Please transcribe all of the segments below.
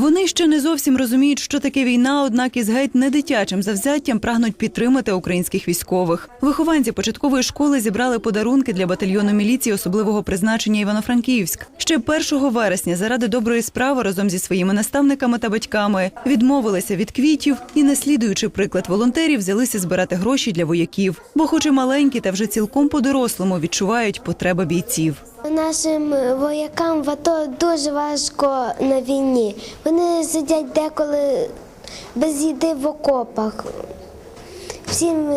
Вони ще не зовсім розуміють, що таке війна, однак із геть не дитячим завзяттям прагнуть підтримати українських військових. Вихованці початкової школи зібрали подарунки для батальйону міліції особливого призначення Івано-Франківськ. Ще 1 вересня заради доброї справи разом зі своїми наставниками та батьками відмовилися від квітів і, наслідуючи приклад волонтерів, взялися збирати гроші для вояків. Бо, хоч і маленькі, та вже цілком по-дорослому відчувають потреби бійців. Нашим воякам в АТО дуже важко на війні. Вони сидять деколи без їди в окопах. Всім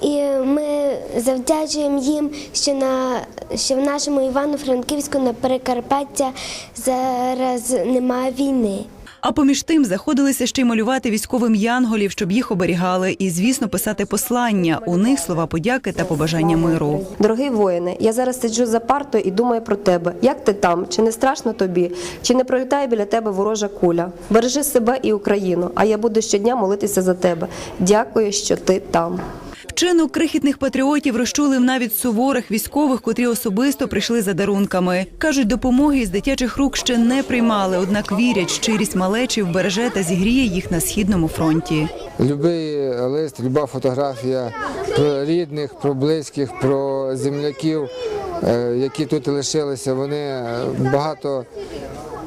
і ми завдячуємо їм, що на що в нашому Івано-Франківську на Прикарпаття зараз немає війни. А поміж тим заходилися ще й малювати військовим янголів, щоб їх оберігали, і звісно писати послання. У них слова подяки та побажання миру. Дорогий воїне, я зараз сиджу за партою і думаю про тебе. Як ти там? Чи не страшно тобі? Чи не пролітає біля тебе ворожа куля? Бережи себе і Україну, а я буду щодня молитися за тебе. Дякую, що ти там. Вчинок крихітних патріотів розчулив навіть суворих військових, котрі особисто прийшли за дарунками. кажуть, допомоги із дитячих рук ще не приймали, однак вірять, щирість малечі вбереже та зігріє їх на східному фронті. Любий лист, люба фотографія про рідних, про близьких, про земляків, е, які тут лишилися, вони е, багато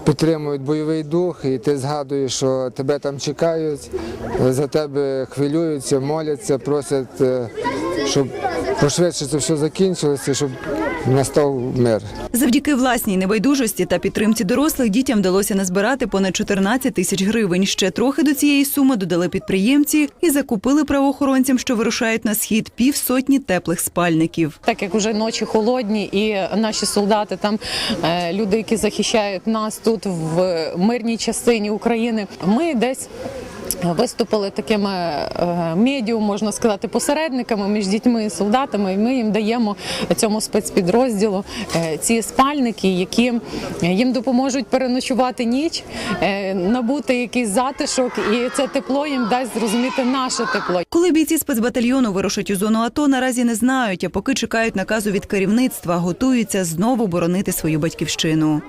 підтримують бойовий дух, і ти згадуєш, що тебе там чекають, за тебе хвилюються, моляться, просять, е, щоб пошвидше це все закінчилося, щоб настав мир. Завдяки власній небайдужості та підтримці дорослих дітям вдалося назбирати понад 14 тисяч гривень. Ще трохи до цієї суми додали підприємці і закупили правоохоронцям, що вирушають на схід, півсотні теплих спальників. Так як вже ночі холодні, і наші солдати, там е, люди, які захищають нас тут в мирній частині України, ми десь. Виступили такими е, медіум, можна сказати, посередниками між дітьми і солдатами. І ми їм даємо цьому спецпідрозділу е, ці спальники, які їм допоможуть переночувати ніч, е, набути якийсь затишок, і це тепло їм дасть зрозуміти наше тепло. Коли бійці спецбатальйону вирушать у зону АТО, наразі не знають, а поки чекають наказу від керівництва, готуються знову боронити свою батьківщину.